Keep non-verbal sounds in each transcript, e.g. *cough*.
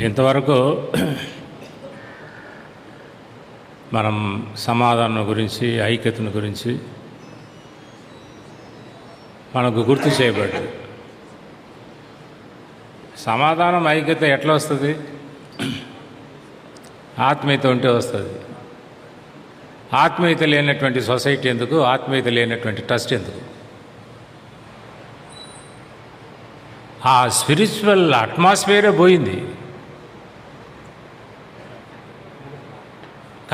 ఇంతవరకు మనం సమాధానం గురించి ఐక్యతను గురించి మనకు గుర్తు చేయబడ్డది. సమాధానం ఐక్యత ఎట్లా వస్తుంది? ఆత్మీయత ఉంటే వస్తుంది. ఆత్మీయత లేనటువంటి సొసైటీ ఎందుకు? ఆత్మీయత లేనటువంటి ట్రస్ట్ ఎందుకు? ఆ స్పిరిచువల్ అట్మాస్ఫియరే పోయింది.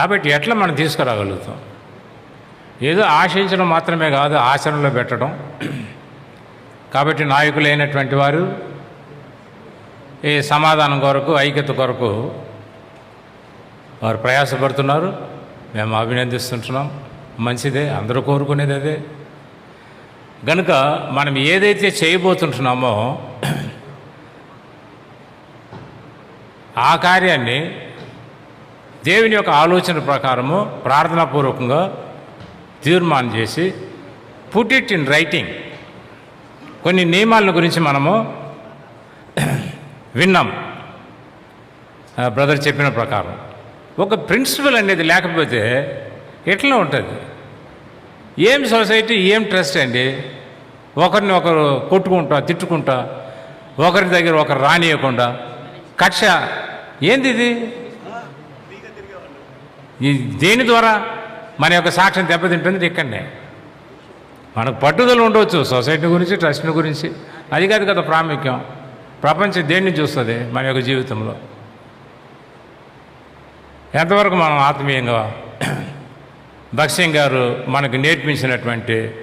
కాబట్టి ఎట్లా మనం తీసుకురాగలుగుతాం? ఏదో ఆశించడం మాత్రమే కాదు ఆచరణలో పెట్టడం. కాబట్టి నాయకులైనటువంటి వారు ఈ సమాధానం కొరకు ఐక్యత కొరకు వారు ప్రయాసపడుతున్నారు. మేము అభినందిస్తుంటున్నాం. మంచిదే అందరూ కోరుకునేది అదే. గనుక మనం ఏదైతే చేయబోతుంటున్నామో ఆ కార్యాన్ని దేవుని యొక్క ఆలోచన ప్రకారము ప్రార్థనాపూర్వకంగా తీర్మానం చేసి పుట్ ఇట్ ఇన్ రైటింగ్ కొన్ని నియమాల గురించి మనము విన్నాం. బ్రదర్ చెప్పిన ప్రకారం. ఒక ప్రిన్సిపల్ అనేది లేకపోతే ఎట్లా ఉంటుంది? ఏం సొసైటీ ఏం ట్రస్ట్ అండి? ఒకరిని ఒకరు కొట్టుకుంటా తిట్టుకుంటా ఒకరి దగ్గర ఒకరు రానియకుండా కక్ష ఏంది ఇది? ఈ దేని ద్వారా? మన యొక్క సాక్ష్యం దెబ్బతింటుంది ఇక్కడనే. మనకు పట్టుదల ఉండవచ్చు సొసైటీ గురించి ట్రస్ట్ని గురించి. అది కాదు కదా ప్రాముఖ్యం. ప్రపంచం దేన్ని చూస్తుంది? మన యొక్క జీవితంలో. ఎంతవరకు మనం ఆత్మీయంగా *clears throat* భక్సింగ్ గారు మనకు నేర్పించినటువంటి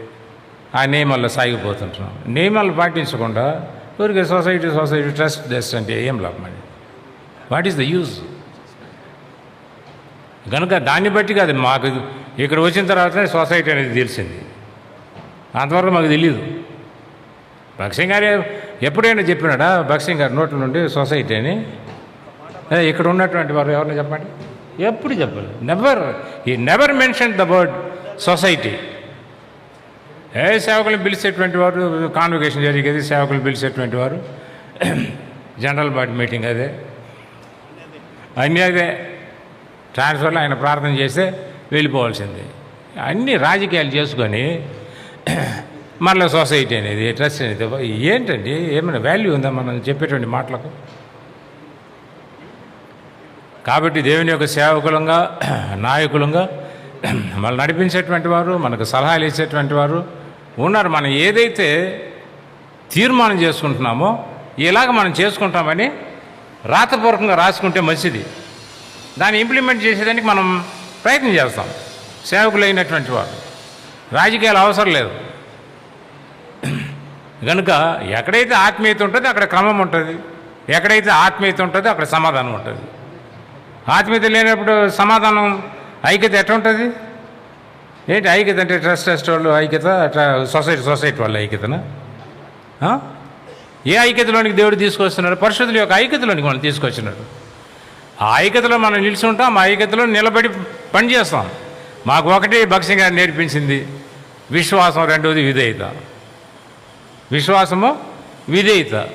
ఆ నియమాల్లో సాగిపోతుంటున్నాం. నియమాలు పాటించకుండా ఊరికే సొసైటీ సొసైటీ ట్రస్ట్ జస్ట్ అంటే ఏం లాభం వాట్ ఈస్ ద యూజ్? కనుక దాన్ని బట్టి కాదు మాకు ఇక్కడ వచ్చిన తర్వాతనే సొసైటీ అనేది తెలిసింది. అంతవరకు మాకు తెలియదు భక్సింగ్ గారే ఎప్పుడైనా చెప్పినాడా? భక్సింగ్ గారు నోట్ల నుండి సొసైటీ అని? ఇక్కడ ఉన్నటువంటి వారు ఎవరిని చెప్పండి? ఎప్పుడు చెప్పాలి నెవర్ ఈ never mention the word society ఏ సేవకులను పిలిచేటువంటి వారు కాన్వకేషన్ జరిగేది సేవకులు పిలిచేటువంటి వారు. జనరల్ బాడీ మీటింగ్ అదే. అన్నీ అదే. ట్రాన్స్ఫర్లో ఆయన ప్రార్థన చేస్తే వెళ్ళిపోవాల్సింది. అన్ని రాజకీయాలు చేసుకొని మళ్ళీ సొసైటీ అనేది ట్రస్ట్ అనేది ఏంటండి? ఏమైనా వాల్యూ ఉందా మనం చెప్పేటువంటి మాటలకు? కాబట్టి దేవుని యొక్క సేవకులంగా నాయకులంగా మళ్ళీ నడిపించేటువంటి వారు మనకు సలహాలు ఇచ్చేటువంటి వారు ఉన్నారు. మనం ఏదైతే తీర్మానం చేసుకుంటున్నామో ఇలాగ మనం చేసుకుంటామని రాతపూర్వకంగా రాసుకుంటే మంచిది. దాన్ని ఇంప్లిమెంట్ చేసేదానికి మనం ప్రయత్నం చేస్తాం. సేవకులైనటువంటి వారు. రాజకీయాలు అవసరం లేదు. కనుక ఎక్కడైతే ఆత్మీయత ఉంటుందో అక్కడ క్రమం ఉంటుంది. ఎక్కడైతే ఆత్మీయత ఉంటుందో అక్కడ సమాధానం ఉంటుంది. ఆత్మీయత లేనప్పుడు సమాధానం ఐక్యత ఎట్లా ఉంటుంది? ఏంటి ఐక్యత అంటే ట్రస్ట్ ట్రస్ట్ వాళ్ళు ఐక్యత అట్లా సొసైటీ సొసైటీ వాళ్ళ ఐక్యతనా? ఏ ఐక్యతలోనికి దేవుడు తీసుకొస్తున్నాడు? పరిశుద్ధుల యొక్క ఐక్యతలోనికి మనం తీసుకొచ్చినాడు. ఆ ఐక్యతలో మనం నిలిచి ఉంటాం ఆ ఐక్యతలో నిలబడి పనిచేస్తాం. మాకు ఒకటి భక్సింగ్ గారు నేర్పించింది విశ్వాసం రెండవది విధేయత. విశ్వాసము విధేయత.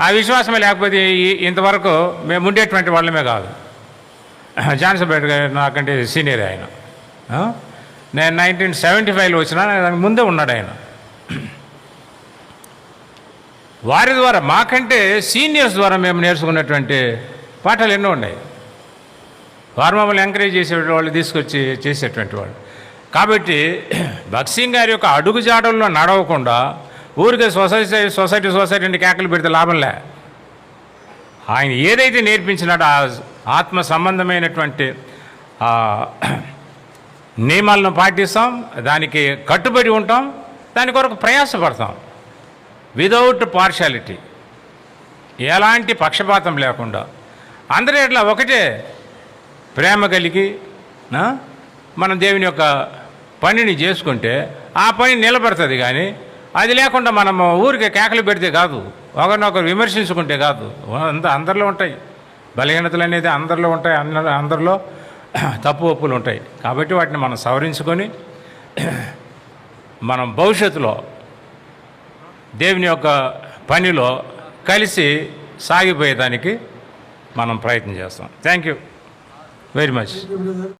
ఆ విశ్వాసమే లేకపోతే ఇంతవరకు మేము ఉండేటువంటి వాళ్ళమే కాదు. జాన్సబెట్ గారు నాకంటే సీనియర్ ఆయన. నేను నైన్టీన్ సెవెంటీ ఫైవ్లో వచ్చిన దానికి ముందే ఉన్నాడు ఆయన. వారి ద్వారా మాకంటే సీనియర్స్ ద్వారా మేము నేర్చుకున్నటువంటి పాఠాలు ఎన్నో ఉన్నాయి. వారు మమ్మల్ని ఎంకరేజ్ చేసే వాళ్ళు తీసుకొచ్చి చేసేటువంటి వాళ్ళు. కాబట్టి *clears throat* భక్సింగ్ గారి యొక్క అడుగుజాడల్లో నడవకుండా ఊరికే సొసైటీ సొసైటీ సొసైటీ అంటే కేకలు పెడితే లాభంలే ఆయన ఏదైతే నేర్పించినాడో ఆ ఆత్మ సంబంధమైనటువంటి *clears throat* నియమాలను పాటిస్తాం దానికి కట్టుబడి ఉంటాం దాని కొరకు ప్రయాసపడతాం. విదౌట్ పార్షాలిటీ ఎలాంటి పక్షపాతం లేకుండా. అందరి ఇట్లా ఒకటే ప్రేమ కలిగి మనం దేవుని యొక్క పనిని చేసుకుంటే ఆ పని నిలబడుతుంది కానీ అది లేకుండా మనము ఊరికే కేకలు పెడితే కాదు. ఒకరినొకరు విమర్శించుకుంటే కాదు. అంత అందరిలో ఉంటాయి. బలహీనతలు అనేది అందరిలో ఉంటాయి. అందరిలో తప్పు ఒప్పులు ఉంటాయి. కాబట్టి వాటిని మనం సవరించుకొని మనం భవిష్యత్తులో దేవుని యొక్క పనిలో కలిసి సాగిపోయేదానికి మనం ప్రయత్నం చేస్తాం. Thank you very much